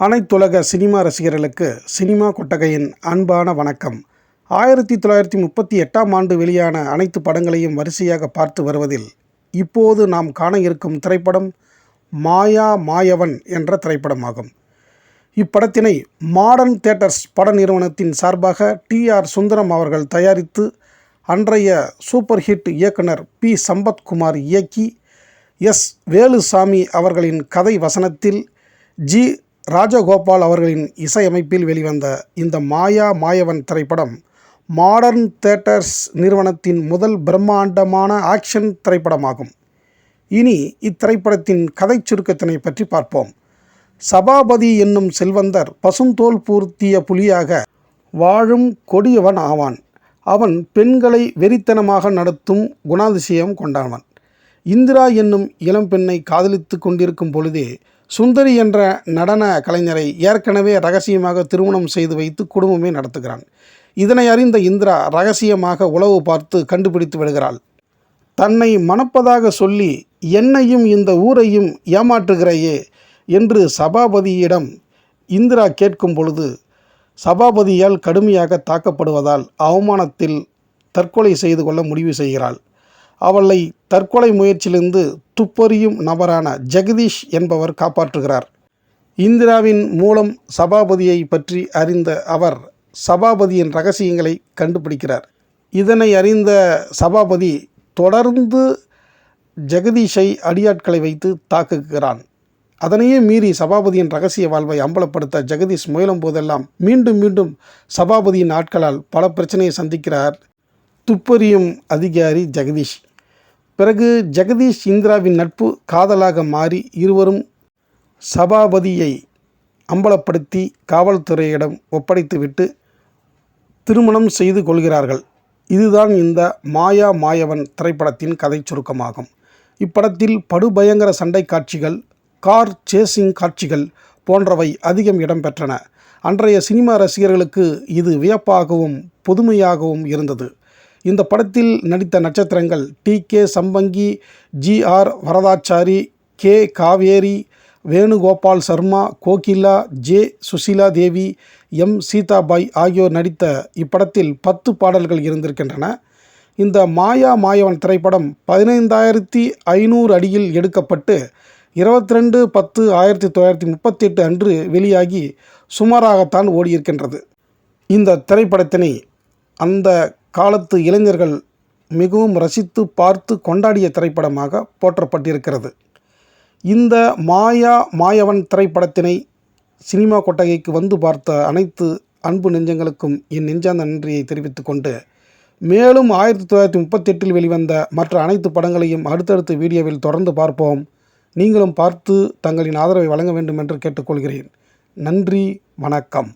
அனைத்துலக சினிமா ரசிகர்களுக்கு சினிமா கொட்டகையின் அன்பான வணக்கம். ஆயிரத்தி தொள்ளாயிரத்தி முப்பத்தி எட்டாம் ஆண்டு வெளியான அனைத்து படங்களையும் வரிசையாக பார்த்து வருவதில் இப்போது நாம் காண இருக்கும் திரைப்படம் மாயா மாயவன் என்ற திரைப்படமாகும். இப்படத்தினை மாடர்ன் தேட்டர்ஸ் பட நிறுவனத்தின் சார்பாக டி ஆர் சுந்தரம் அவர்கள் தயாரித்து அன்றைய சூப்பர் ஹிட் இயக்குனர் பி. சம்பத்குமார் இயக்கி எஸ். வேலுசாமி அவர்களின் கதை வசனத்தில் ஜி. ராஜகோபால் அவர்களின் இசையமைப்பில் வெளிவந்த இந்த மாயா மாயவன் திரைப்படம் மாடர்ன் தேட்டர்ஸ் நிறுவனத்தின் முதல் பிரம்மாண்டமான ஆக்ஷன் திரைப்படமாகும். இனி இத்திரைப்படத்தின் கதை சுருக்கத்தினை பற்றி பார்ப்போம். சபாபதி என்னும் செல்வந்தர் பசுந்தோல் பூர்த்திய புலியாக வாழும் கொடியவன் ஆவான். அவன் பெண்களை வெறித்தனமாக நடத்தும் குணாதிசயம் கொண்டானவன் இந்திரா என்னும் இளம்பெண்ணை காதலித்து கொண்டிருக்கும் பொழுதே சுந்தரி என்ற நடன கலைஞரை ஏற்கனவே ரகசியமாக திருமணம் செய்து வைத்து குடும்பமே நடத்துகிறான். இதனை அறிந்த இந்திரா ரகசியமாக உளவு பார்த்து கண்டுபிடித்து விடுகிறாள். தன்னை மணப்பதாக சொல்லி என்னையும் இந்த ஊரையும் ஏமாற்றுகிறையே என்று சபாபதியிடம் இந்திரா கேட்கும் பொழுது சபாபதியால் கடுமையாக தாக்கப்படுவதால் அவமானத்தில் தற்கொலை செய்து கொள்ள முடிவு செய்கிறாள். அவளை தற்கொலை முயற்சியிலிருந்து துப்பறியும் நபரான ஜெகதீஷ் என்பவர் காப்பாற்றுகிறார். இந்திராவின் மூலம் சபாபதியை பற்றி அறிந்த அவர் சபாபதியின் ரகசியங்களை கண்டுபிடிக்கிறார். இதனை அறிந்த சபாபதி தொடர்ந்து ஜெகதீஷை அடியாட்களை வைத்து தாக்குகிறான். அதனையே மீறி சபாபதியின் ரகசிய வாழ்வை அம்பலப்படுத்த ஜெகதீஷ் முயலும் போதெல்லாம் மீண்டும் மீண்டும் சபாபதியின் ஆட்களால் பல பிரச்சனையை சந்திக்கிறார் துப்பறியும் அதிகாரி ஜெகதீஷ். பிறகு ஜெகதீஷ் இந்திராவின் நட்பு காதலாக மாறி இருவரும் சபாபதியை அம்பலப்படுத்தி காவல்துறையிடம் ஒப்படைத்துவிட்டு திருமணம் செய்து கொள்கிறார்கள். இதுதான் இந்த மாயா மாயவன் திரைப்படத்தின் கதை சுருக்கமாகும். இப்படத்தில் படுபயங்கர சண்டை காட்சிகள் கார் சேசிங் காட்சிகள் போன்றவை அதிகம் இடம்பெற்றன. அன்றைய சினிமா ரசிகர்களுக்கு இது வியப்பாகவும் புதுமையாகவும் இருந்தது. இந்த படத்தில் நடித்த நட்சத்திரங்கள் T K Sambangi G R Varadachari K Kaveri Venugopal Sharma Kokila J Susheela Devi M Seethabai ஆகியோர் நடித்த இப்படத்தில் பத்து பாடல்கள் இருந்திருக்கின்றன. இந்த மாயா மாயவன் திரைப்படம் பதினைந்தாயிரத்தி ஐநூறு அடியில் எடுக்கப்பட்டு இருபத்தி ரெண்டு பத்து ஆயிரத்தி தொள்ளாயிரத்தி முப்பத்தி எட்டு அன்று வெளியாகி சுமாராகத்தான் ஓடியிருக்கின்றது. இந்த திரைப்படத்தினை அந்த காலத்து இளைஞர்கள் மிகவும் ரசித்து பார்த்து கொண்டாடிய திரைப்படமாக போற்றப்பட்டிருக்கிறது. இந்த மாயா மாயவன் திரைப்படத்தினை சினிமா கொட்டகைக்கு வந்து பார்த்த அனைத்து அன்பு நெஞ்சங்களுக்கும் என் நெஞ்சாந்த நன்றியை தெரிவித்துக் கொண்டு மேலும் ஆயிரத்தி தொள்ளாயிரத்தி முப்பத்தெட்டில் வெளிவந்த மற்ற அனைத்து படங்களையும் அடுத்தடுத்த வீடியோவில் தொடர்ந்து பார்ப்போம். நீங்களும் பார்த்து தங்களின் ஆதரவை வழங்க வேண்டும் என்று கேட்டுக்கொள்கிறேன். நன்றி வணக்கம்.